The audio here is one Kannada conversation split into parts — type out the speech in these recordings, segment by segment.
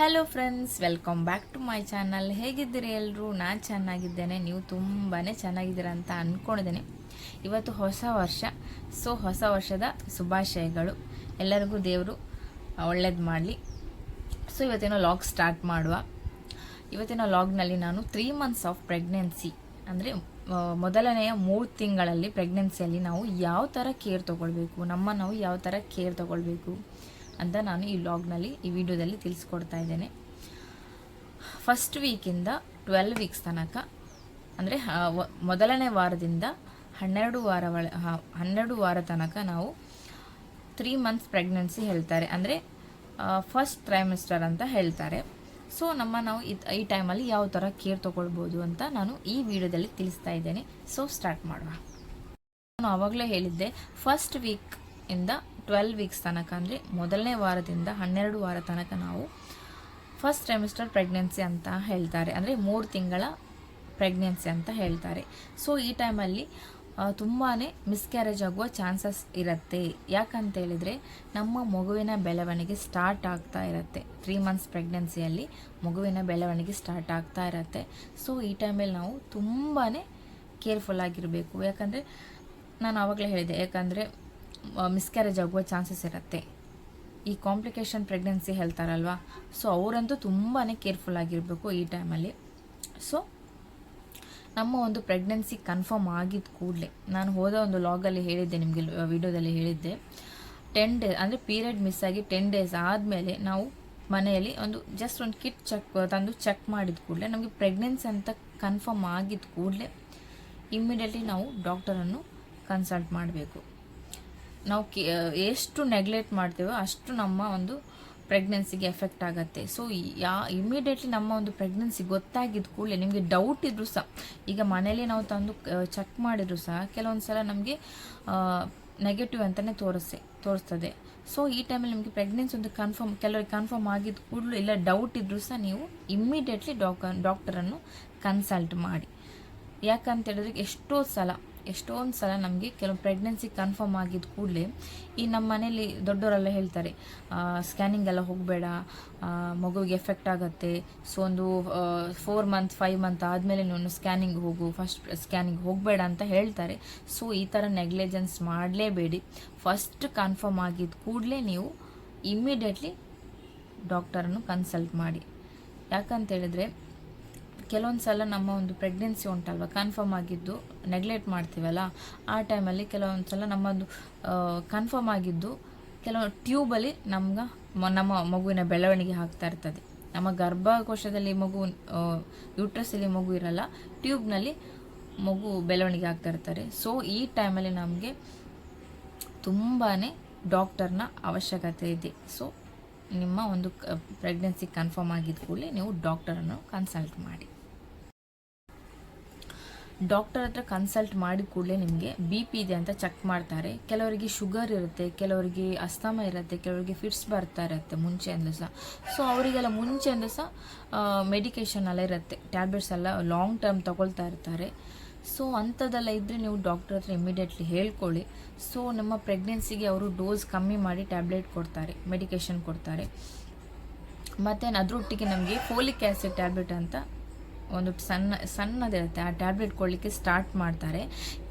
Hello friends welcome back to my channel ಹೇಗಿದ್ದೀರಿ ಎಲ್ಲರೂ ನಾನು ಚೆನ್ನಾಗಿದ್ದೇನೆ. ನೀವು ತುಂಬಾ ಚೆನ್ನಾಗಿದ್ದೀರ ಅಂತ ಅಂದ್ಕೊಂಡಿದ್ದೀನಿ ಇವತ್ತು ಹೊಸ ವರ್ಷ. ಸೊ ಹೊಸ ವರ್ಷದ ಶುಭಾಶಯಗಳು. ಎಲ್ಲರಿಗೂ ದೇವರು ಒಳ್ಳೇದು ಮಾಡಲಿ. ಸೊ ಇವತ್ತಿನ ಲಾಗ್ ಸ್ಟಾರ್ಟ್ ಮಾಡುವ. ಇವತ್ತಿನ ಲಾಗ್ನಲ್ಲಿ ನಾನು ತ್ರೀ ಮಂತ್ಸ್ ಆಫ್ ಪ್ರೆಗ್ನೆನ್ಸಿ ಅಂದರೆ ಮೊದಲನೆಯ ಮೂರು ತಿಂಗಳಲ್ಲಿ ಪ್ರೆಗ್ನೆನ್ಸಿಯಲ್ಲಿ ನಾವು ಯಾವ ಥರ ಕೇರ್ ತೊಗೊಳ್ಬೇಕು, ನಮ್ಮ ನಾವು ಯಾವ ಥರ ಕೇರ್ ತೊಗೊಳ್ಬೇಕು ಅಂತ ನಾನು ಈ ವ್ಲಾಗ್ನಲ್ಲಿ ಈ ವಿಡಿಯೋದಲ್ಲಿ ತಿಳಿಸ್ಕೊಡ್ತಾ ಇದ್ದೇನೆ. ಫಸ್ಟ್ ವೀಕಿಂದ ಟ್ವೆಲ್ ವೀಕ್ಸ್ ತನಕ, ಅಂದರೆ ಮೊದಲನೇ ವಾರದಿಂದ ಹನ್ನೆರಡು ವಾರ ಒಳ ಹನ್ನೆರಡು ವಾರ ತನಕ ನಾವು ತ್ರೀ ಮಂತ್ಸ್ ಪ್ರೆಗ್ನೆನ್ಸಿ ಹೇಳ್ತಾರೆ. ಅಂದರೆ ಫಸ್ಟ್ ಟ್ರೈಮಿಸ್ಟರ್ ಅಂತ ಹೇಳ್ತಾರೆ. ಸೊ ನಮ್ಮ ನಾವು ಈ ಟೈಮಲ್ಲಿ ಯಾವ ಥರ ಕೇರ್ ತೊಗೊಳ್ಬೋದು ಅಂತ ನಾನು ಈ ವಿಡಿಯೋದಲ್ಲಿ ತಿಳಿಸ್ತಾ ಇದ್ದೇನೆ. ಸೊ ಸ್ಟಾರ್ಟ್ ಮಾಡುವ. ನಾನು ಆವಾಗಲೇ ಹೇಳಿದ್ದೆ ಫಸ್ಟ್ ವೀಕ್ ಇಂದ ಟ್ವೆಲ್ ವೀಕ್ಸ್ ತನಕ ಅಂದರೆ ಮೊದಲನೇ ವಾರದಿಂದ ಹನ್ನೆರಡು ವಾರ ತನಕ ನಾವು ಫಸ್ಟ್ ಟ್ರೈಮಿಸ್ಟರ್ ಪ್ರೆಗ್ನೆನ್ಸಿ ಅಂತ ಹೇಳ್ತಾರೆ. ಅಂದರೆ ಮೂರು ತಿಂಗಳ ಪ್ರೆಗ್ನೆನ್ಸಿ ಅಂತ ಹೇಳ್ತಾರೆ. ಸೊ ಈ ಟೈಮಲ್ಲಿ ತುಂಬಾ ಮಿಸ್ಕ್ಯಾರೇಜ್ ಆಗುವ ಚಾನ್ಸಸ್ ಇರುತ್ತೆ. ಯಾಕಂತೇಳಿದರೆ ನಮ್ಮ ಮಗುವಿನ ಬೆಳವಣಿಗೆ ಸ್ಟಾರ್ಟ್ ಆಗ್ತಾ ಇರುತ್ತೆ. ತ್ರೀ ಮಂತ್ಸ್ ಪ್ರೆಗ್ನೆನ್ಸಿಯಲ್ಲಿ ಮಗುವಿನ ಬೆಳವಣಿಗೆ ಸ್ಟಾರ್ಟ್ ಆಗ್ತಾ ಇರುತ್ತೆ. ಸೊ ಈ ಟೈಮಲ್ಲಿ ನಾವು ತುಂಬಾ ಕೇರ್ಫುಲ್ ಆಗಿರಬೇಕು. ಯಾಕಂದರೆ, ನಾನು ಆವಾಗಲೇ ಹೇಳಿದೆ, ಯಾಕಂದರೆ ಮಿಸ್ಕ್ಯಾರೇಜ್ ಆಗುವ ಚಾನ್ಸಸ್ ಇರುತ್ತೆ. ಈ ಕಾಂಪ್ಲಿಕೇಶನ್ ಪ್ರೆಗ್ನೆನ್ಸಿ ಹೇಳ್ತಾರಲ್ವ ಸೊ ಅವರಂತೂ ತುಂಬಾ ಕೇರ್ಫುಲ್ ಆಗಿರಬೇಕು ಈ ಟೈಮಲ್ಲಿ ಸೊ ನಮ್ಮ ಒಂದು ಪ್ರೆಗ್ನೆನ್ಸಿ ಕನ್ಫರ್ಮ್ ಆಗಿದ್ದ ಕೂಡಲೇ, ನಾನು ಹೋದ ಒಂದು ಲಾಗಲ್ಲಿ ಹೇಳಿದ್ದೆ ನಿಮಗೆ ವಿಡಿಯೋದಲ್ಲಿ ಹೇಳಿದ್ದೆ. ಟೆನ್ ಡೇ ಅಂದರೆ ಪೀರಿಯಡ್ ಮಿಸ್ ಆಗಿ ಟೆನ್ ಡೇಸ್ ಆದಮೇಲೆ ನಾವು ಮನೆಯಲ್ಲಿ ಒಂದು ಜಸ್ಟ್ ಒಂದು ಕಿಟ್ ಚೆಕ್ ತಂದು ಚೆಕ್ ಮಾಡಿದ ಕೂಡಲೇ, ನಮಗೆ ಪ್ರೆಗ್ನೆನ್ಸಿ ಅಂತ ಕನ್ಫರ್ಮ್ ಆಗಿದ್ದ ಕೂಡಲೇ ಇಮ್ಮಿಡಿಯೇಟ್ಲಿ ನಾವು ಡಾಕ್ಟರನ್ನು ಕನ್ಸಲ್ಟ್ ಮಾಡಬೇಕು. ನಾವು ಎಷ್ಟು ನೆಗ್ಲೆಕ್ಟ್ ಮಾಡ್ತೇವೋ ಅಷ್ಟು ನಮ್ಮ ಒಂದು ಪ್ರೆಗ್ನೆನ್ಸಿಗೆ ಎಫೆಕ್ಟ್ ಆಗುತ್ತೆ. ಸೊ ಯಾ ಇಮಿಡಿಯೇಟ್ಲಿ ನಮ್ಮ ಒಂದು ಪ್ರೆಗ್ನೆನ್ಸಿ ಗೊತ್ತಾಗಿದ್ದ ಕೂಡಲೇ ನಿಮಗೆ ಡೌಟ್ ಇದ್ದರೂ ಸಹ ಈಗ ಮನೇಲಿ ನಾವು ತಂದು ಚೆಕ್ ಮಾಡಿದ್ರು ಸಹ ಕೆಲವೊಂದು ಸಲ ನಮಗೆ ನೆಗೆಟಿವ್ ಅಂತಲೇ ತೋರಿಸ್ತೆ ತೋರಿಸ್ತದೆ. ಸೊ ಈ ಟೈಮಲ್ಲಿ ನಿಮಗೆ ಪ್ರೆಗ್ನೆನ್ಸಿ ಒಂದು ಕನ್ಫರ್ಮ್ ಕೆಲವರಿಗೆ ಕನ್ಫರ್ಮ್ ಆಗಿದ್ದ ಕೂಡಲೂ ಇಲ್ಲ ಡೌಟ್ ಇದ್ದರೂ ಸಹ ನೀವು ಇಮ್ಮಿಡಿಯೇಟ್ಲಿ ಡಾಕ್ ಡಾಕ್ಟರನ್ನು ಕನ್ಸಲ್ಟ್ ಮಾಡಿ. ಯಾಕಂತ ಹೇಳಿದ್ರೆ ಎಷ್ಟೋ ಸಲ ಎಷ್ಟೊಂದು ಸಲ ನಮಗೆ ಕೆಲವು ಪ್ರೆಗ್ನೆನ್ಸಿ ಕನ್ಫರ್ಮ್ ಆಗಿದ್ದ ಕೂಡಲೇ ಈ ನಮ್ಮ ಮನೇಲಿ ದೊಡ್ಡವರೆಲ್ಲ ಹೇಳ್ತಾರೆ ಸ್ಕ್ಯಾನಿಂಗ್ ಎಲ್ಲ ಹೋಗಬೇಡ ಮಗುವಿಗೆ ಎಫೆಕ್ಟ್ ಆಗುತ್ತೆ. ಸೊ ಒಂದು ಫೋರ್ ಮಂತ್ ಫೈವ್ ಮಂತ್ ಆದಮೇಲೆ ನೀನು ಸ್ಕ್ಯಾನಿಂಗ್ ಹೋಗು ಫಸ್ಟ್ ಸ್ಕ್ಯಾನಿಂಗ್ ಹೋಗಬೇಡ ಅಂತ ಹೇಳ್ತಾರೆ. ಸೊ ಈ ಥರ ನೆಗ್ಲಿಜೆನ್ಸ್ ಮಾಡಲೇಬೇಡಿ. ಫಸ್ಟ್ ಕನ್ಫರ್ಮ್ ಆಗಿದ್ದ ಕೂಡಲೇ ನೀವು ಇಮ್ಮಿಡಿಯೇಟ್ಲಿ ಡಾಕ್ಟರನ್ನು ಕನ್ಸಲ್ಟ್ ಮಾಡಿ. ಯಾಕಂತ ಹೇಳಿದ್ರೆ ಕೆಲವೊಂದು ಸಲ ನಮ್ಮ ಒಂದು ಪ್ರೆಗ್ನೆನ್ಸಿ ಉಂಟಲ್ವ ಕನ್ಫರ್ಮ್ ಆಗಿದ್ದು ನೆಗ್ಲೆಕ್ಟ್ ಮಾಡ್ತೀವಲ್ಲ, ಆ ಟೈಮಲ್ಲಿ ಕೆಲವೊಂದು ಸಲ ನಮ್ಮದು ಕನ್ಫರ್ಮ್ ಆಗಿದ್ದು, ಕೆಲವು ಟ್ಯೂಬಲ್ಲಿ ನಮ್ಗೆ ನಮ್ಮ ಮಗುವಿನ ಬೆಳವಣಿಗೆ ಆಗ್ತಾ ಇರ್ತದೆ. ನಮ್ಮ ಗರ್ಭಕೋಶದಲ್ಲಿ ಮಗು ಯೂಟ್ರಸಲ್ಲಿ ಮಗು ಇರಲ್ಲ ಟ್ಯೂಬ್ನಲ್ಲಿ ಮಗು ಬೆಳವಣಿಗೆ ಆಗ್ತಾ ಇರ್ತಾರೆ. ಸೊ ಈ ಟೈಮಲ್ಲಿ ನಮಗೆ ತುಂಬಾ ಡಾಕ್ಟರ್ನ ಅವಶ್ಯಕತೆ ಇದೆ. ಸೊ ನಿಮ್ಮ ಒಂದು ಪ್ರೆಗ್ನೆನ್ಸಿ ಕನ್ಫರ್ಮ್ ಆಗಿದ್ದ ಕೂಡಲೇ ನೀವು ಡಾಕ್ಟರನ್ನು ಕನ್ಸಲ್ಟ್ ಮಾಡಿ. ಡಾಕ್ಟರ್ ಹತ್ರ ಕನ್ಸಲ್ಟ್ ಮಾಡಿದ ಕೂಡಲೇ ನಿಮಗೆ ಬಿ ಪಿ ಇದೆ ಅಂತ ಚೆಕ್ ಮಾಡ್ತಾರೆ. ಕೆಲವರಿಗೆ ಶುಗರ್ ಇರುತ್ತೆ, ಕೆಲವರಿಗೆ ಅಸ್ತಮ ಇರುತ್ತೆ, ಕೆಲವರಿಗೆ ಫಿಟ್ಸ್ ಬರ್ತಾ ಇರುತ್ತೆ ಮುಂಚೆಯಿಂದ ಸಹ. ಸೊ ಅವರಿಗೆಲ್ಲ ಮುಂಚೆಯಿಂದ ಸಹ ಮೆಡಿಕೇಷನ್ ಎಲ್ಲ ಇರುತ್ತೆ. ಟ್ಯಾಬ್ಲೆಟ್ಸ್ ಎಲ್ಲ ಲಾಂಗ್ ಟರ್ಮ್ ತೊಗೊಳ್ತಾ ಇರ್ತಾರೆ. ಸೊ ಅಂಥದ್ದೆಲ್ಲ ಇದ್ದರೆ ನೀವು ಡಾಕ್ಟರ್ ಹತ್ರ ಇಮಿಡಿಯೇಟ್ಲಿ ಹೇಳ್ಕೊಳ್ಳಿ. ಸೊ ನಮ್ಮ ಪ್ರೆಗ್ನೆನ್ಸಿಗೆ ಅವರು ಡೋಸ್ ಕಮ್ಮಿ ಮಾಡಿ ಟ್ಯಾಬ್ಲೆಟ್ ಕೊಡ್ತಾರೆ ಮೆಡಿಕೇಷನ್ ಕೊಡ್ತಾರೆ. ಮತ್ತು ಅದರೊಟ್ಟಿಗೆ ನಮಗೆ ಫೋಲಿಕ್ ಆ್ಯಸಿಡ್ ಟ್ಯಾಬ್ಲೆಟ್ ಅಂತ ಒಂದು ಸಣ್ಣ, ಸಣ್ಣದಿರುತ್ತೆ. ಆ ಟ್ಯಾಬ್ಲೆಟ್ ಕೊಡಲಿಕ್ಕೆ ಸ್ಟಾರ್ಟ್ ಮಾಡ್ತಾರೆ.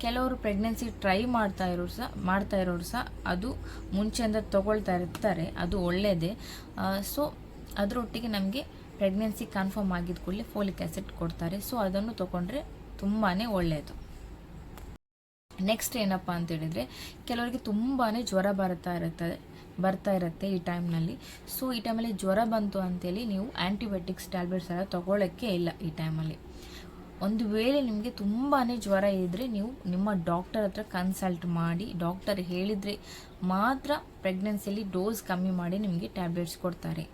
ಕೆಲವರು ಪ್ರೆಗ್ನೆನ್ಸಿ ಟ್ರೈ ಮಾಡ್ತಾ ಇರೋರು ಸಹ, ಮಾಡ್ತಾ ಇರೋರು ಸಹ ಅದು ಮುಂಚೆಯಿಂದ ತೊಗೊಳ್ತಾ ಇರ್ತಾರೆ. ಅದು ಒಳ್ಳೆಯದೇ ಸೊ ಅದರೊಟ್ಟಿಗೆ ನಮಗೆ ಪ್ರೆಗ್ನೆನ್ಸಿ ಕನ್ಫರ್ಮ್ ಆಗಿದ ಕೂಡಲೇ ಫೋಲಿಕ್ ಆ್ಯಸಿಡ್ ಕೊಡ್ತಾರೆ. ಸೊ ಅದನ್ನು ತೊಗೊಂಡ್ರೆ ತುಂಬಾ ಒಳ್ಳೆಯದು ನೆಕ್ಸ್ಟ್ ಏನಪ್ಪ ಅಂತೇಳಿದರೆ ಕೆಲವರಿಗೆ ತುಂಬಾ ಜ್ವರ ಬರ್ತಾ ಇರುತ್ತದೆ ಬರ್ತಾ ಇರುತ್ತೆ ಈ ಟೈಮ್ನಲ್ಲಿ ಸೊ ಈ ಟೈಮಲ್ಲಿ ಜ್ವರ ಬಂತು ಅಂತೇಳಿ ನೀವು ಆ್ಯಂಟಿಬಯೋಟಿಕ್ಸ್ ಟ್ಯಾಬ್ಲೆಟ್ಸ್ ಎಲ್ಲ ತೊಗೊಳ್ಳೋಕ್ಕೆ ಇಲ್ಲ ಈ ಟೈಮಲ್ಲಿ ಒಂದು ವೇಳೆ ನಿಮಗೆ ತುಂಬಾ ಜ್ವರ ಇದ್ದರೆ ನೀವು ನಿಮ್ಮ ಡಾಕ್ಟರ್ ಹತ್ರ ಕನ್ಸಲ್ಟ್ ಮಾಡಿ ಡಾಕ್ಟರ್ ಹೇಳಿದರೆ ಮಾತ್ರ ಪ್ರೆಗ್ನೆನ್ಸಿಯಲ್ಲಿ ಡೋಸ್ ಕಮ್ಮಿ ಮಾಡಿ ನಿಮಗೆ ಟ್ಯಾಬ್ಲೆಟ್ಸ್ ಕೊಡ್ತಾರೆ.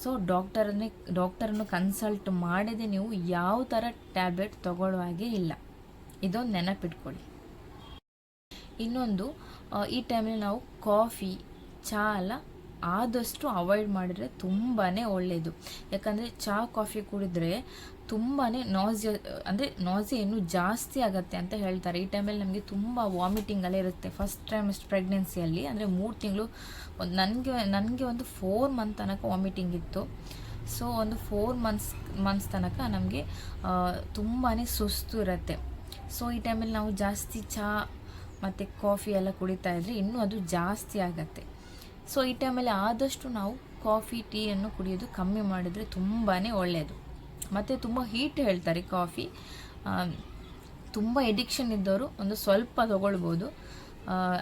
ಸೊ ಡಾಕ್ಟರನ್ನೇ ಡಾಕ್ಟರನ್ನು ಕನ್ಸಲ್ಟ್ ಮಾಡದೆ ನೀವು ಯಾವ ಥರ ಟ್ಯಾಬ್ಲೆಟ್ ತೊಗೊಳ್ಳೋ ಹಾಗೆ ಇಲ್ಲ. ಇದೊಂದು ನೆನಪಿಟ್ಕೊಳ್ಳಿ. ಇನ್ನೊಂದು ಈ ಟೈಮಲ್ಲಿ ನಾವು ಕಾಫಿ ಚಹಾ ಎಲ್ಲ ಆದಷ್ಟು ಅವಾಯ್ಡ್ ಮಾಡಿದರೆ ತುಂಬಾ ಒಳ್ಳೆಯದು ಯಾಕಂದರೆ ಚಹಾ ಕಾಫಿ ಕುಡಿದ್ರೆ ತುಂಬಾ ನಾಸಿಯ ಅಂದರೆ ನಾಸಿ ಇನ್ನೂ ಜಾಸ್ತಿ ಆಗುತ್ತೆ ಅಂತ ಹೇಳ್ತಾರೆ. ಈ ಟೈಮಲ್ಲಿ ನಮಗೆ ತುಂಬ ವಾಮಿಟಿಂಗಲ್ಲೇ ಇರುತ್ತೆ ಫಸ್ಟ್ ಟೈಮ್ ಪ್ರೆಗ್ನೆನ್ಸಿಯಲ್ಲಿ ಅಂದರೆ ಮೂರು ತಿಂಗಳು ಒಂದು ನನಗೆ ನನಗೆ ಒಂದು ಫೋರ್ ಮಂತ್ ತನಕ ವಾಮಿಟಿಂಗ್ ಇತ್ತು. ಸೊ ಒಂದು ಫೋರ್ ಮಂತ್ಸ್ ಮಂತ್ಸ್ ತನಕ ನಮಗೆ ತುಂಬಾ ಸುಸ್ತು ಇರುತ್ತೆ. ಸೊ ಈ ಟೈಮಲ್ಲಿ ನಾವು ಜಾಸ್ತಿ ಚಹಾ ಮತ್ತು ಕಾಫಿ ಎಲ್ಲ ಕುಡಿತಾ ಇದ್ದರೆ ಇನ್ನೂ ಅದು ಜಾಸ್ತಿ ಆಗತ್ತೆ. ಸೊ ಈ ಟೈಮಲ್ಲಿ ಆದಷ್ಟು ನಾವು ಕಾಫಿ ಟೀಯನ್ನು ಕುಡಿಯೋದು ಕಮ್ಮಿ ಮಾಡಿದರೆ ತುಂಬಾ ಒಳ್ಳೆಯದು ಮತ್ತು ತುಂಬ ಹೀಟ್ ಹೇಳ್ತಾರೆ ಕಾಫಿ ತುಂಬ ಎಡಿಕ್ಷನ್ ಇದ್ದವರು ಒಂದು ಸ್ವಲ್ಪ ತೊಗೊಳ್ಬೋದು.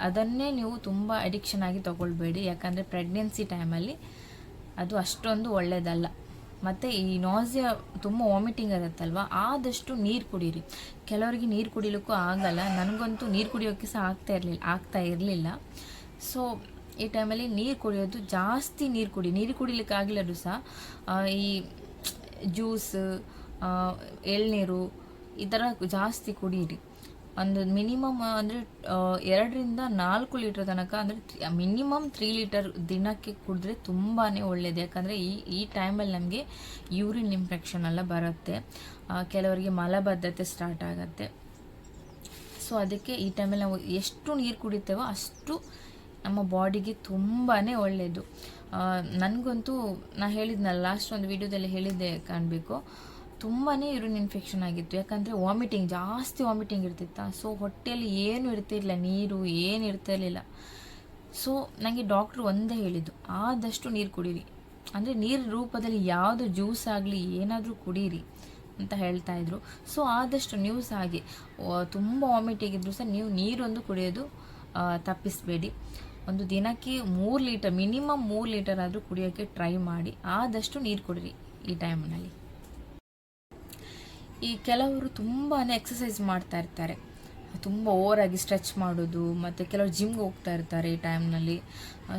ಅದನ್ನೇ ನೀವು ತುಂಬ ಅಡಿಕ್ಷನ್ ಆಗಿ ತೊಗೊಳ್ಬೇಡಿ. ಯಾಕಂದರೆ ಪ್ರೆಗ್ನೆನ್ಸಿ ಟೈಮಲ್ಲಿ ಅದು ಅಷ್ಟೊಂದು ಒಳ್ಳೆಯದಲ್ಲ ಮತ್ತು ಈ ನಾಸಿಯ ತುಂಬ ವಾಮಿಟಿಂಗ್ ಇರುತ್ತಲ್ವ? ಆದಷ್ಟು ನೀರು ಕುಡೀರಿ. ಕೆಲವರಿಗೆ ನೀರು ಕುಡಿಲಿಕ್ಕೂ ಆಗಲ್ಲ. ನನಗಂತೂ ನೀರು ಕುಡಿಯೋಕ್ಕೆ ಸಹ ಆಗ್ತಾ ಇರಲಿಲ್ಲ ಆಗ್ತಾ ಇರಲಿಲ್ಲ. ಸೊ ಈ ಟೈಮಲ್ಲಿ ನೀರು ಕುಡಿಯೋದು ಜಾಸ್ತಿ ನೀರು ಕುಡಿ, ನೀರು ಕುಡಿಲಿಕ್ಕೆ ಆಗಿಲ್ಲರು ಸಹ ಈ ಜ್ಯೂಸ್ ಎಳ್ನೀರು ಈ ಥರ ಜಾಸ್ತಿ ಕುಡೀರಿ. ಒಂದು ಮಿನಿಮಮ್ ಅಂದರೆ ಎರಡರಿಂದ ನಾಲ್ಕು ಲೀಟರ್ ತನಕ ಅಂದರೆ ಮಿನಿಮಮ್ ತ್ರೀ ಲೀಟರ್ ದಿನಕ್ಕೆ ಕುಡಿದ್ರೆ ತುಂಬಾ ಒಳ್ಳೆಯದು ಯಾಕಂದರೆ ಈ ಈ ಟೈಮಲ್ಲಿ ನಮಗೆ ಯೂರಿನ್ ಇನ್ಫೆಕ್ಷನ್ ಎಲ್ಲ ಬರುತ್ತೆ. ಕೆಲವರಿಗೆ ಮಲಬದ್ಧತೆ ಸ್ಟಾರ್ಟ್ ಆಗುತ್ತೆ. ಸೊ, ಅದಕ್ಕೆ ಈ ಟೈಮಲ್ಲಿ ನಾವು ಎಷ್ಟು ನೀರು ಕುಡಿತೇವೋ ಅಷ್ಟು ನಮ್ಮ ಬಾಡಿಗೆ ತುಂಬಾ ಒಳ್ಳೆಯದು ನನಗಂತೂ ನಾ ಹೇಳಿದ್ನಲ್ಲ ಲಾಸ್ಟ್ ಒಂದು ವಿಡಿಯೋದಲ್ಲಿ ಹೇಳಿದ್ದೆ ಕಾಣಬೇಕು. ತುಂಬಾ ಯೂರಿನ್ ಇನ್ಫೆಕ್ಷನ್ ಆಗಿತ್ತು. ಯಾಕಂದರೆ ವಾಮಿಟಿಂಗ್ ಜಾಸ್ತಿ ವಾಮಿಟಿಂಗ್ ಇರ್ತಿತ್ತ? ಸೊ ಹೊಟ್ಟೆಯಲ್ಲಿ ಏನು ಇರ್ತಿರ್ಲಿಲ್ಲ, ನೀರು ಏನು ಇರ್ತಿರಲಿಲ್ಲ. ಸೊ ನನಗೆ ಡಾಕ್ಟ್ರು ಒಂದೇ ಹೇಳಿದ್ದು, ಆದಷ್ಟು ನೀರು ಕುಡೀರಿ. ಅಂದರೆ ನೀರು ರೂಪದಲ್ಲಿ ಯಾವುದು ಜ್ಯೂಸ್ ಆಗಲಿ, ಏನಾದರೂ ಕುಡೀರಿ ಅಂತ ಹೇಳ್ತಾ ಇದ್ರು. ಸೊ ಆದಷ್ಟು ನ್ಯೂಸ್ ಆಗಿ ತುಂಬ ವಾಮಿಟಿಂಗ್ ಇದ್ದರೂ ಸಹ ನೀವು ನೀರೊಂದು ಕುಡಿಯೋದು ತಪ್ಪಿಸಬೇಡಿ. ಒಂದು ದಿನಕ್ಕೆ ಮೂರು ಲೀಟರ್, ಮಿನಿಮಮ್ ಮೂರು ಲೀಟರ್ ಆದರೂ ಕುಡಿಯೋಕ್ಕೆ ಟ್ರೈ ಮಾಡಿ. ಆದಷ್ಟು ನೀರು ಕುಡಿರಿ ಈ ಟೈಮ್ನಲ್ಲಿ ಈ ಕೆಲವರು ತುಂಬಾ ಎಕ್ಸಸೈಸ್ ಮಾಡ್ತಾ ಇರ್ತಾರೆ. ತುಂಬ ಓವರಾಗಿ ಸ್ಟ್ರೆಚ್ ಮಾಡೋದು, ಮತ್ತು ಕೆಲವರು ಜಿಮ್ಗೆ ಹೋಗ್ತಾ ಇರ್ತಾರೆ ಈ ಟೈಮ್ನಲ್ಲಿ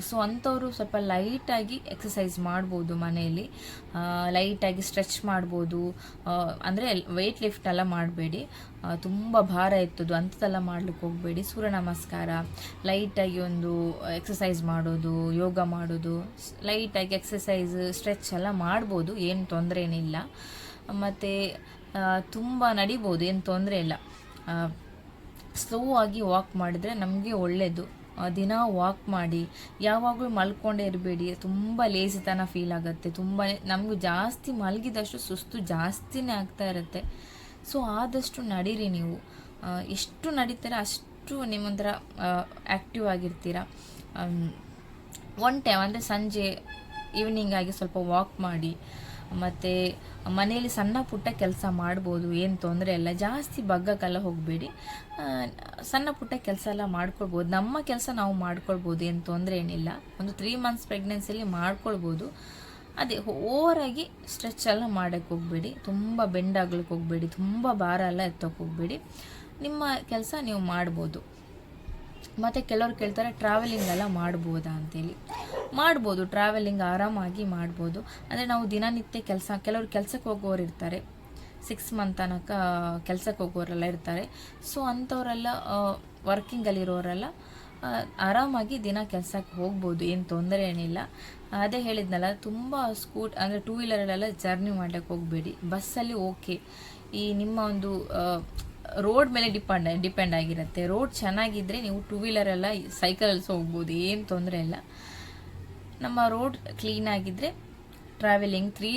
ಸೊ ಅಂಥವರು ಸ್ವಲ್ಪ ಲೈಟಾಗಿ ಎಕ್ಸಸೈಸ್ ಮಾಡ್ಬೋದು ಮನೆಯಲ್ಲಿ. ಲೈಟಾಗಿ ಸ್ಟ್ರೆಚ್ ಮಾಡ್ಬೋದು. ಅಂದರೆ ವೆಯ್ಟ್ ಲಿಫ್ಟ್ ಎಲ್ಲ ಮಾಡಬೇಡಿ. ತುಂಬ ಭಾರ ಎತ್ತೋದು ಅಂಥದ್ದೆಲ್ಲ ಮಾಡ್ಲಿಕ್ಕೆ ಹೋಗಬೇಡಿ. ಸೂರ್ಯ ನಮಸ್ಕಾರ. ಲೈಟಾಗಿ ಒಂದು ಎಕ್ಸಸೈಸ್ ಮಾಡೋದು, ಯೋಗ ಮಾಡೋದು. ಲೈಟಾಗಿ ಎಕ್ಸಸೈಸ್ ಸ್ಟ್ರೆಚ್ ಎಲ್ಲ ಮಾಡ್ಬೋದು, ಏನು ತೊಂದರೆ ಏನಿಲ್ಲ ಮತ್ತು ತುಂಬ ನಡಿಬೋದು, ಏನು ತೊಂದರೆ ಇಲ್ಲ. ಸ್ಲೋ ಆಗಿ ವಾಕ್ ಮಾಡಿದರೆ ನಮಗೆ ಒಳ್ಳೆಯದು ದಿನ ವಾಕ್ ಮಾಡಿ, ಯಾವಾಗಲೂ ಮಲ್ಕೊಂಡೇ ಇರಬೇಡಿ. ತುಂಬ ಲೇಸಿತನ ಫೀಲ್ ಆಗುತ್ತೆ. ತುಂಬ, ನಮಗೂ ಜಾಸ್ತಿ ಮಲಗಿದಷ್ಟು ಸುಸ್ತು ಜಾಸ್ತಿನೇ ಆಗ್ತಾ ಇರುತ್ತೆ. ಸೊ ಆದಷ್ಟು ನಡೀರಿ ನೀವು. ಎಷ್ಟು ನಡೀತೀರ ಅಷ್ಟು ನಿಮ್ಮಂತರ ಆ್ಯಕ್ಟಿವ್ ಆಗಿರ್ತೀರ. ಒನ್ ಟೈಮ್ ಅಂದರೆ ಸಂಜೆ ಈವ್ನಿಂಗ್ ಆಗಿ ಸ್ವಲ್ಪ ವಾಕ್ ಮಾಡಿ. ಮತ್ತು ಮನೆಯಲ್ಲಿ ಸಣ್ಣ ಪುಟ್ಟ ಕೆಲಸ ಮಾಡ್ಬೋದು, ಏನು ತೊಂದರೆ ಇಲ್ಲ. ಜಾಸ್ತಿ ಬಗ್ಗಕ್ಕೆಲ್ಲ ಹೋಗಬೇಡಿ. ಸಣ್ಣ ಪುಟ್ಟ ಕೆಲಸ ಎಲ್ಲ ಮಾಡ್ಕೊಳ್ಬೋದು. ನಮ್ಮ ಕೆಲಸ ನಾವು ಮಾಡ್ಕೊಳ್ಬೋದು, ಏನು ತೊಂದರೆ ಏನಿಲ್ಲ. ಒಂದು ತ್ರೀ ಮಂತ್ಸ್ ಪ್ರೆಗ್ನೆನ್ಸಿಯಲ್ಲಿ ಮಾಡ್ಕೊಳ್ಬೋದು. ಅದೇ, ಓವರಾಗಿ ಸ್ಟ್ರೆಚ್ ಎಲ್ಲ ಮಾಡೋಕ್ಕೆ ಹೋಗಬೇಡಿ. ತುಂಬ ಬೆಂಡ್ ಆಗ್ಲಿಕ್ಕೆ ಹೋಗಬೇಡಿ. ತುಂಬ ಭಾರ ಎಲ್ಲ ಎತ್ತೋಕೆ ಹೋಗಬೇಡಿ. ನಿಮ್ಮ ಕೆಲಸ ನೀವು ಮಾಡ್ಬೋದು. ಮತ್ತು ಕೆಲವ್ರು ಕೇಳ್ತಾರೆ ಟ್ರಾವೆಲಿಂಗ್ ಎಲ್ಲ ಮಾಡ್ಬೋದಾ ಅಂತೇಳಿ. ಮಾಡ್ಬೋದು ಟ್ರಾವೆಲಿಂಗ್ ಆರಾಮಾಗಿ ಮಾಡ್ಬೋದು. ಅಂದರೆ ನಾವು ದಿನನಿತ್ಯ ಕೆಲಸ, ಕೆಲವರು ಕೆಲಸಕ್ಕೆ ಹೋಗೋರು ಇರ್ತಾರೆ. ಸಿಕ್ಸ್ ಮಂತ್ ತನಕ ಕೆಲಸಕ್ಕೆ ಹೋಗೋರೆಲ್ಲ ಇರ್ತಾರೆ. ಸೊ ಅಂಥವರೆಲ್ಲ ವರ್ಕಿಂಗಲ್ಲಿರೋರೆಲ್ಲ ಆರಾಮಾಗಿ ದಿನ ಕೆಲಸಕ್ಕೆ ಹೋಗ್ಬೋದು, ಏನು ತೊಂದರೆ ಏನಿಲ್ಲ. ಅದೇ ಹೇಳಿದ್ನಲ್ಲ, ತುಂಬ ಸ್ಕೂಟ್, ಅಂದರೆ ಟೂ ವೀಲರಲ್ಲೆಲ್ಲ ಜರ್ನಿ ಮಾಡ್ಲಿಕ್ಕೆ ಹೋಗಬೇಡಿ. ಬಸ್ಸಲ್ಲಿ ಓಕೆ ಈ ನಿಮ್ಮ ಒಂದು ರೋಡ್ ಮೇಲೆ ಡಿಪೆಂಡ್ ಡಿಪೆಂಡ್ ಆಗಿರುತ್ತೆ. ರೋಡ್ ಚೆನ್ನಾಗಿದ್ರೆ ನೀವು ಟೂ ವೀಲರೆಲ್ಲ ಸೈಕಲಲ್ಲಿ ಸಹ ಹೋಗ್ಬೋದು, ಏನು ತೊಂದರೆ ಇಲ್ಲ. ನಮ್ಮ ರೋಡ್ ಕ್ಲೀನ್ ಆಗಿದ್ರೆ ಟ್ರಾವೆಲಿಂಗ್ ತ್ರೀ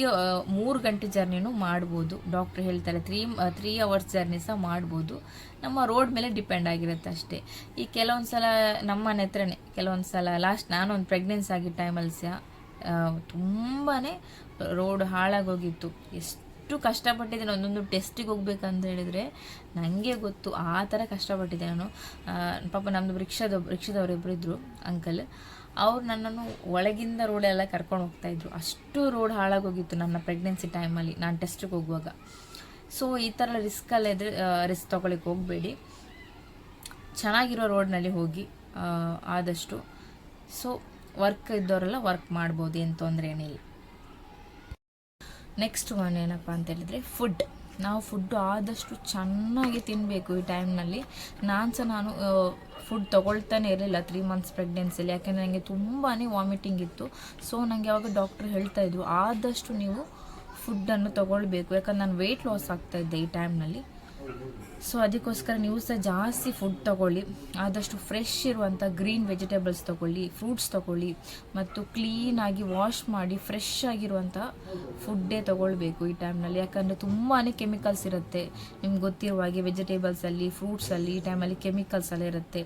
ಮೂರು ಗಂಟೆ ಜರ್ನಿನೂ ಮಾಡ್ಬೋದು. ಡಾಕ್ಟ್ರ್ ಹೇಳ್ತಾರೆ ತ್ರೀ ತ್ರೀ ಅವರ್ಸ್ ಜರ್ನಿ ಸಹ ಮಾಡ್ಬೋದು. ನಮ್ಮ ರೋಡ್ ಮೇಲೆ ಡಿಪೆಂಡ್ ಆಗಿರುತ್ತೆ ಅಷ್ಟೇ. ಈ ಕೆಲವೊಂದು ಸಲ ನಮ್ಮ ಮನೆ ಹತ್ರನೇ, ಕೆಲವೊಂದು ಸಲ ಲಾಸ್ಟ್ ನಾನೊಂದು ಪ್ರೆಗ್ನೆನ್ಸ್ ಆಗಿದ್ದ ಟೈಮಲ್ಲಿ ಸಹ ತುಂಬಾ ರೋಡ್ ಹಾಳಾಗೋಗಿತ್ತು ಎಷ್ಟು ಕಷ್ಟಪಟ್ಟಿದ್ದೇನೆ, ಒಂದೊಂದು ಟೆಸ್ಟಿಗೆ ಹೋಗ್ಬೇಕಂತ ಹೇಳಿದರೆ ನನಗೆ ಗೊತ್ತು ಆ ಥರ ಕಷ್ಟಪಟ್ಟಿದ್ದೆ ನಾನು. ಪಾಪ ನಮ್ಮದು ರಿಕ್ಷಾದ ರಿಕ್ಷಾದವರಿಬ್ಬರು ಇದ್ದರು ಅಂಕಲ್ ಅವ್ರು ನನ್ನನ್ನು ಒಳಗಿಂದ ರೋಡೆಲ್ಲ ಕರ್ಕೊಂಡು ಹೋಗ್ತಾಯಿದ್ರು ಅಷ್ಟು ರೋಡ್ ಹಾಳಾಗೋಗಿತ್ತು ನನ್ನ ಪ್ರೆಗ್ನೆನ್ಸಿ ಟೈಮಲ್ಲಿ ನಾನು ಟೆಸ್ಟಿಗೆ ಹೋಗುವಾಗ. ಸೊ ಈ ಥರ ರಿಸ್ಕಲ್ಲಿ ಇದ್ರೆ ರಿಸ್ಕ್ ತೊಗೊಳಿಕ್ಕೆ ಹೋಗಬೇಡಿ. ಚೆನ್ನಾಗಿರೋ ರೋಡ್ನಲ್ಲಿ ಹೋಗಿ ಆದಷ್ಟು. ಸೊ ವರ್ಕ್ ಇದ್ದವರೆಲ್ಲ ವರ್ಕ್ ಮಾಡ್ಬೋದು, ಏನು ತೊಂದರೆ ಏನಿಲ್ಲ. ನೆಕ್ಸ್ಟ್ ಒನ್ ಏನಪ್ಪ ಅಂತ ಹೇಳಿದರೆ ಫುಡ್ ನಾವು ಫುಡ್ಡು ಆದಷ್ಟು ಚೆನ್ನಾಗಿ ತಿನ್ನಬೇಕು ಈ ಟೈಮ್ನಲ್ಲಿ ನಾನು ಸಹ ನಾನು ಫುಡ್ ತೊಗೊಳ್ತಾನೆ ಇರಲಿಲ್ಲ ತ್ರೀ ಮಂತ್ಸ್ ಪ್ರೆಗ್ನೆನ್ಸಿಲಿ ಯಾಕೆಂದರೆ ನನಗೆ ತುಂಬಾ ವಾಮಿಟಿಂಗ್ ಇತ್ತು. ಸೊ ನನಗೆ ಯಾವಾಗ ಡಾಕ್ಟ್ರ್ ಹೇಳ್ತಾಯಿದ್ರು ಆದಷ್ಟು ನೀವು ಫುಡ್ಡನ್ನು ತೊಗೊಳ್ಬೇಕು. ಯಾಕಂದ್ರೆ ನಾನು ವೆಯ್ಟ್ ಲಾಸ್ ಆಗ್ತಾಯಿದ್ದೆ ಈ ಟೈಮ್ನಲ್ಲಿ ಸೊ ಅದಕ್ಕೋಸ್ಕರ ನೀವು ಸಹ ಜಾಸ್ತಿ ಫುಡ್ ತಗೊಳ್ಳಿ. ಆದಷ್ಟು ಫ್ರೆಶ್ ಇರುವಂಥ ಗ್ರೀನ್ ವೆಜಿಟೇಬಲ್ಸ್ ತಗೊಳ್ಳಿ ಫ್ರೂಟ್ಸ್ ತಗೊಳ್ಳಿ, ಮತ್ತು ಕ್ಲೀನಾಗಿ ವಾಶ್ ಮಾಡಿ ಫ್ರೆಶ್ ಆಗಿರುವಂಥ ಫುಡ್ಡೇ ತಗೊಳ್ಬೇಕು ಈ ಟೈಮ್ನಲ್ಲಿ ಯಾಕಂದರೆ ತುಂಬಾ ಕೆಮಿಕಲ್ಸ್ ಇರುತ್ತೆ. ನಿಮ್ಗೆ ಗೊತ್ತಿರುವ ಹಾಗೆ ವೆಜಿಟೇಬಲ್ಸಲ್ಲಿ ಫ್ರೂಟ್ಸಲ್ಲಿ ಈ ಟೈಮಲ್ಲಿ ಕೆಮಿಕಲ್ಸ್ ಎಲ್ಲ ಇರುತ್ತೆ.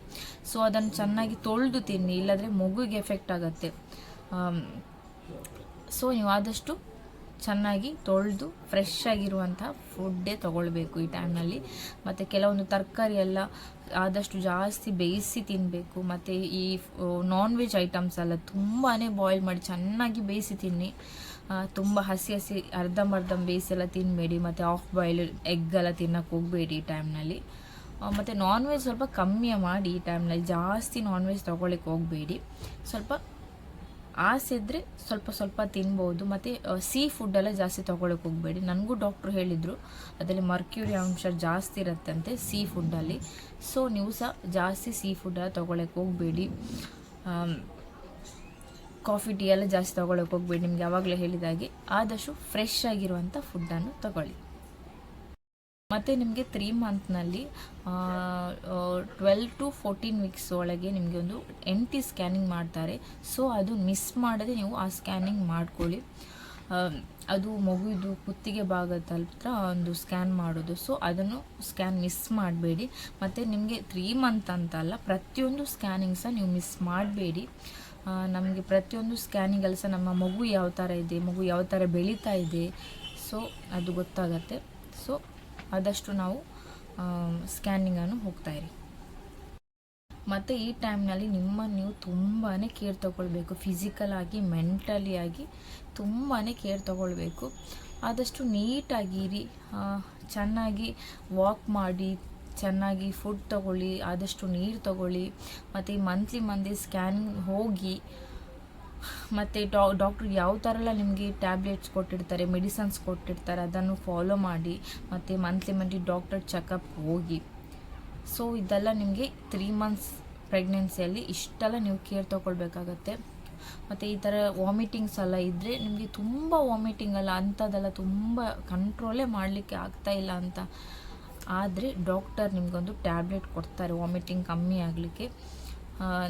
ಸೊ ಅದನ್ನು ಚೆನ್ನಾಗಿ ತೊಳೆದು ತಿನ್ನಿ, ಇಲ್ಲಾಂದರೆ ಮಗುಗೆ ಎಫೆಕ್ಟ್ ಆಗುತ್ತೆ. ಸೊ ನೀವು ಆದಷ್ಟು ಚೆನ್ನಾಗಿ ತೊಳೆದು ಫ್ರೆಶ್ ಆಗಿರುವಂಥ ಫುಡ್ಡೇ ತೊಗೊಳ್ಬೇಕು ಈ ಟೈಮ್ನಲ್ಲಿ ಮತ್ತು ಕೆಲವೊಂದು ತರಕಾರಿ ಎಲ್ಲ ಆದಷ್ಟು ಜಾಸ್ತಿ ಬೇಯಿಸಿ ತಿನ್ನಬೇಕು ಮತ್ತು ಈ ನಾನ್ ವೆಜ್ ಐಟಮ್ಸ್ ಎಲ್ಲ ತುಂಬಾ ಬಾಯ್ಲ್ ಮಾಡಿ ಚೆನ್ನಾಗಿ ಬೇಯಿಸಿ ತಿನ್ನಿ. ತುಂಬ ಹಸಿ ಹಸಿ ಅರ್ಧಂಬರ್ಧಂ ಬೇಯಿಸಿ ಎಲ್ಲ ತಿನ್ನಬೇಡಿ ಮತ್ತು ಆಫ್ ಬಾಯ್ಲ್ ಎಗ್ ಎಲ್ಲ ತಿನ್ನೋಕೆ ಹೋಗಬೇಡಿ ಈ ಟೈಮ್ನಲ್ಲಿ ಮತ್ತು ನಾನ್ ವೆಜ್ ಸ್ವಲ್ಪ ಕಮ್ಮಿ ಮಾಡಿ ಈ ಟೈಮ್ನಲ್ಲಿ ಜಾಸ್ತಿ ನಾನ್ ವೆಜ್ ತೊಗೊಳಕ್ಕೆ ಹೋಗಬೇಡಿ. ಸ್ವಲ್ಪ ಆಸೆ ಇದ್ದರೆ ಸ್ವಲ್ಪ ಸ್ವಲ್ಪ ತಿನ್ಬೋದು. ಮತ್ತು ಸೀ ಫುಡ್ಡೆಲ್ಲ ಜಾಸ್ತಿ ತೊಗೊಳಕ್ಕೆ ಹೋಗಬೇಡಿ. ನನಗೂ ಡಾಕ್ಟ್ರು ಹೇಳಿದರು, ಅದರಲ್ಲಿ ಮರ್ಕ್ಯೂರಿ ಅಂಶ ಜಾಸ್ತಿ ಇರುತ್ತಂತೆ ಸೀ ಫುಡ್ಡಲ್ಲಿ ಸೊ ನೀವು ಸಹ ಜಾಸ್ತಿ ಸೀ ಫುಡ್ಡೆಲ್ಲ ತೊಗೊಳಕ್ಕೆ ಹೋಗಬೇಡಿ. ಕಾಫಿ ಟೀ ಎಲ್ಲ ಜಾಸ್ತಿ ತೊಗೊಳಕ್ಕೆ ಹೋಗಬೇಡಿ. ನಿಮ್ಗೆ ಯಾವಾಗಲೇ ಹೇಳಿದಾಗೆ ಆದಷ್ಟು ಫ್ರೆಶ್ ಆಗಿರುವಂಥ ಫುಡ್ಡನ್ನು ತಗೊಳ್ಳಿ. ಮತ್ತು ನಿಮಗೆ ತ್ರೀ ಮಂತ್ನಲ್ಲಿ ಟ್ವೆಲ್ ಟು ಫೋರ್ಟೀನ್ ವೀಕ್ಸ್ ಒಳಗೆ ನಿಮಗೆ ಒಂದು ಎನ್ ಟಿ ಸ್ಕ್ಯಾನಿಂಗ್ ಮಾಡ್ತಾರೆ. ಸೊ ಅದು ಮಿಸ್ ಮಾಡದೆ ನೀವು ಆ ಸ್ಕ್ಯಾನಿಂಗ್ ಮಾಡ್ಕೊಳ್ಳಿ. ಅದು ಮಗುವಿದು ಕುತ್ತಿಗೆ ಭಾಗ ಹತ್ರ ಒಂದು ಸ್ಕ್ಯಾನ್ ಮಾಡೋದು. ಸೊ ಅದನ್ನು ಸ್ಕ್ಯಾನ್ ಮಿಸ್ ಮಾಡಬೇಡಿ. ಮತ್ತು ನಿಮಗೆ ತ್ರೀ ಮಂತ್ ಅಂತಲ್ಲ ಪ್ರತಿಯೊಂದು ಸ್ಕ್ಯಾನಿಂಗ್ ಸಹ ನೀವು ಮಿಸ್ ಮಾಡಬೇಡಿ. ನಮಗೆ ಪ್ರತಿಯೊಂದು ಸ್ಕ್ಯಾನಿಂಗಲ್ಲಿ ಸಹ ನಮ್ಮ ಮಗು ಯಾವ ಥರ ಇದೆ, ಮಗು ಯಾವ ಥರ ಬೆಳೀತಾ ಇದೆ. ಸೊ ಅದು ಗೊತ್ತಾಗತ್ತೆ. ಸೊ ಆದಷ್ಟು ನಾವು ಸ್ಕ್ಯಾನಿಂಗನ್ನು ಇರಿ. ಮತ್ತು ಈ ಟೈಮ್ನಲ್ಲಿ ನಿಮ್ಮ ನೀವು ತುಂಬಾ ಕೇರ್ ತಗೊಳ್ಬೇಕು ಫಿಸಿಕಲ್ ಆಗಿ ಮೆಂಟಲಿ ಆಗಿ ತುಂಬಾ ಕೇರ್ ತಗೊಳ್ಬೇಕು. ಆದಷ್ಟು ನೀಟಾಗಿರಿ ಚೆನ್ನಾಗಿ ವಾಕ್ ಮಾಡಿ, ಚೆನ್ನಾಗಿ ಫುಡ್ ತಗೊಳ್ಳಿ, ಆದಷ್ಟು ನೀರು ತಗೊಳ್ಳಿ, ಮತ್ತು ಈ ಮಂತ್ಲಿ ಮಂತ್ಲಿ ಸ್ಕ್ಯಾನಿಂಗ್ ಹೋಗಿ ಮತ್ತು ಡಾಕ್ಟ್ರು ಯಾವ ಥರ ಎಲ್ಲ ನಿಮಗೆ ಟ್ಯಾಬ್ಲೆಟ್ಸ್ ಕೊಟ್ಟಿರ್ತಾರೆ, ಮೆಡಿಸನ್ಸ್ ಕೊಟ್ಟಿರ್ತಾರೆ, ಅದನ್ನು ಫಾಲೋ ಮಾಡಿ ಮತ್ತು ಮಂತ್ಲಿ ಮಂತ್ಲಿ ಡಾಕ್ಟರ್ ಚೆಕಪ್ ಹೋಗಿ. ಸೊ ಇದೆಲ್ಲ ನಿಮಗೆ ತ್ರೀ ಮಂತ್ಸ್ ಪ್ರೆಗ್ನೆನ್ಸಿಯಲ್ಲಿ ಇಷ್ಟೆಲ್ಲ ನೀವು ಕೇರ್ ತೊಗೊಳ್ಬೇಕಾಗತ್ತೆ. ಮತ್ತು ಈ ಥರ ವಾಮಿಟಿಂಗ್ಸ್ ಎಲ್ಲ ಇದ್ದರೆ ನಿಮಗೆ ತುಂಬ ವಾಮಿಟಿಂಗ್ ಅಲ್ಲ, ಅಂಥದ್ದೆಲ್ಲ ತುಂಬ ಕಂಟ್ರೋಲೇ ಮಾಡಲಿಕ್ಕೆ ಆಗ್ತಾ ಇಲ್ಲ ಅಂತ. ಆದರೆ ಡಾಕ್ಟರ್ ನಿಮಗೊಂದು ಟ್ಯಾಬ್ಲೆಟ್ ಕೊಡ್ತಾರೆ ವಾಮಿಟಿಂಗ್ ಕಮ್ಮಿ ಆಗಲಿಕ್ಕೆ.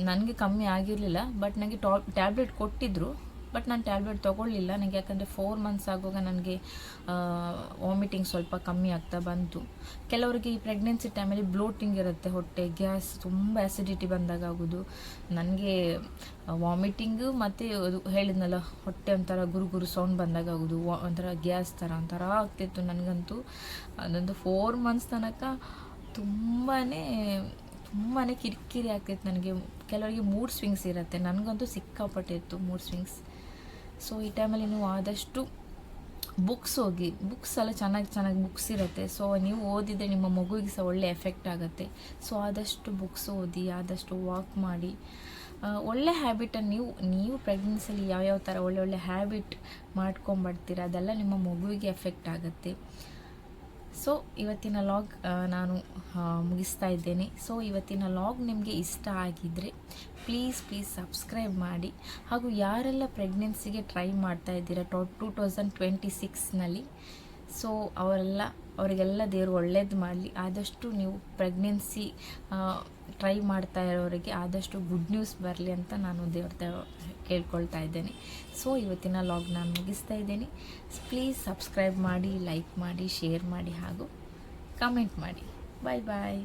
ನನಗೆ ಕಮ್ಮಿ ಆಗಿರಲಿಲ್ಲ ಬಟ್ ನನಗೆ ಟಾ ಟ್ಯಾಬ್ಲೆಟ್ ಕೊಟ್ಟಿದ್ದರು ಬಟ್ ನಾನು ಟ್ಯಾಬ್ಲೆಟ್ ತೊಗೊಳ್ಳಿಲ್ಲ. ನನಗೆ ಯಾಕಂದರೆ ಫೋರ್ ಮಂತ್ಸ್ ಆಗುವಾಗ ನನಗೆ ವಾಮಿಟಿಂಗ್ ಸ್ವಲ್ಪ ಕಮ್ಮಿ ಆಗ್ತಾ ಬಂತು. ಕೆಲವರಿಗೆ ಈ ಪ್ರೆಗ್ನೆನ್ಸಿ ಟೈಮಲ್ಲಿ ಬ್ಲೋಟಿಂಗ್ ಇರುತ್ತೆ ಹೊಟ್ಟೆ ಗ್ಯಾಸ್ ತುಂಬ ಆ್ಯಸಿಡಿಟಿ ಬಂದಾಗ ಆಗೋದು. ನನಗೆ ವಾಮಿಟಿಂಗು ಮತ್ತು ಅದು ಹೇಳಿದ್ನಲ್ಲ, ಹೊಟ್ಟೆ ಒಂಥರ ಗುರು ಗುರು ಸೌಂಡ್ ಬಂದಾಗ ಆಗೋದು. ಒಂಥರ ಗ್ಯಾಸ್ ಥರ ಒಂಥರ ಆಗ್ತಿತ್ತು ನನಗಂತೂ. ಅದೊಂದು ಫೋರ್ ಮಂತ್ಸ್ ತನಕ ತುಂಬಾ ತುಂಬಾ ಕಿರಿಕಿರಿ ಆಗ್ತಿತ್ತು ನನಗೆ. ಕೆಲವರಿಗೆ ಮೂಡ್ ಸ್ವಿಂಗ್ಸ್ ಇರುತ್ತೆ. ನನಗಂತೂ ಸಿಕ್ಕಾಪಟ್ಟೆ ಇತ್ತು ಮೂಡ್ ಸ್ವಿಂಗ್ಸ್ ಸೊ ಈ ಟೈಮಲ್ಲಿ ನೀವು ಆದಷ್ಟು ಬುಕ್ಸ್ ಹೋಗಿ ಬುಕ್ಸ್ ಎಲ್ಲ ಚೆನ್ನಾಗಿ ಚೆನ್ನಾಗಿ ಬುಕ್ಸ್ ಇರುತ್ತೆ. ಸೊ ನೀವು ಓದಿದರೆ ನಿಮ್ಮ ಮಗುವಿಗೆ ಸಹ ಒಳ್ಳೆ ಎಫೆಕ್ಟ್ ಆಗುತ್ತೆ. ಸೊ ಆದಷ್ಟು ಬುಕ್ಸ್ ಓದಿ, ಆದಷ್ಟು ವಾಕ್ ಮಾಡಿ ಒಳ್ಳೆ ಹ್ಯಾಬಿಟನ್ನು ನೀವು ನೀವು ಪ್ರೆಗ್ನೆನ್ಸಿಯಲ್ಲಿ ಯಾವ್ಯಾವ ಥರ ಒಳ್ಳೆ ಒಳ್ಳೆ ಹ್ಯಾಬಿಟ್ ಮಾಡ್ಕೊಂಬರ್ತೀರ ಅದೆಲ್ಲ ನಿಮ್ಮ ಮಗುವಿಗೆ ಎಫೆಕ್ಟ್ ಆಗುತ್ತೆ. ಸೊ ಇವತ್ತಿನ ಲಾಗ್ ನಾನು ಮುಗಿಸ್ತಾ ಇದ್ದೇನೆ. ಸೊ ಇವತ್ತಿನ ಲಾಗ್ ನಿಮಗೆ ಇಷ್ಟ ಆಗಿದ್ದರೆ ಪ್ಲೀಸ್ ಪ್ಲೀಸ್ ಸಬ್ಸ್ಕ್ರೈಬ್ ಮಾಡಿ. ಹಾಗೂ ಯಾರೆಲ್ಲ ಪ್ರೆಗ್ನೆನ್ಸಿಗೆ ಟ್ರೈ ಮಾಡ್ತಾ ಇದ್ದೀರಾ ಟೊ ಟೂ ತೌಸಂಡ್ ಟ್ವೆಂಟಿ ಸಿಕ್ಸ್ನಲ್ಲಿ ಸೊ ಅವರೆಲ್ಲ ಅವರಿಗೆಲ್ಲ ದೇವರು ಒಳ್ಳೇದು ಮಾಡಲಿ, ಆದಷ್ಟು ನೀವು ಪ್ರೆಗ್ನೆನ್ಸಿ ಟ್ರೈ ಮಾಡ್ತಾ ಇರೋರಿಗೆ ಆದಷ್ಟು ಗುಡ್ ನ್ಯೂಸ್ ಬರಲಿ ಅಂತ ನಾನು ದೇವ್ರ ಕೇಳ್ಕೊಳ್ತಾ ಇದ್ದೇನೆ. ಸೊ ಇವತ್ತಿನ ಲಾಗ್ ನಾನು ಮುಗಿಸ್ತಾ ಇದ್ದೇನೆ. ಪ್ಲೀಸ್ ಸಬ್ಸ್ಕ್ರೈಬ್ ಮಾಡಿ ಲೈಕ್ ಮಾಡಿ ಶೇರ್ ಮಾಡಿ ಹಾಗೂ ಕಮೆಂಟ್ ಮಾಡಿ. ಬಾಯ್ ಬಾಯ್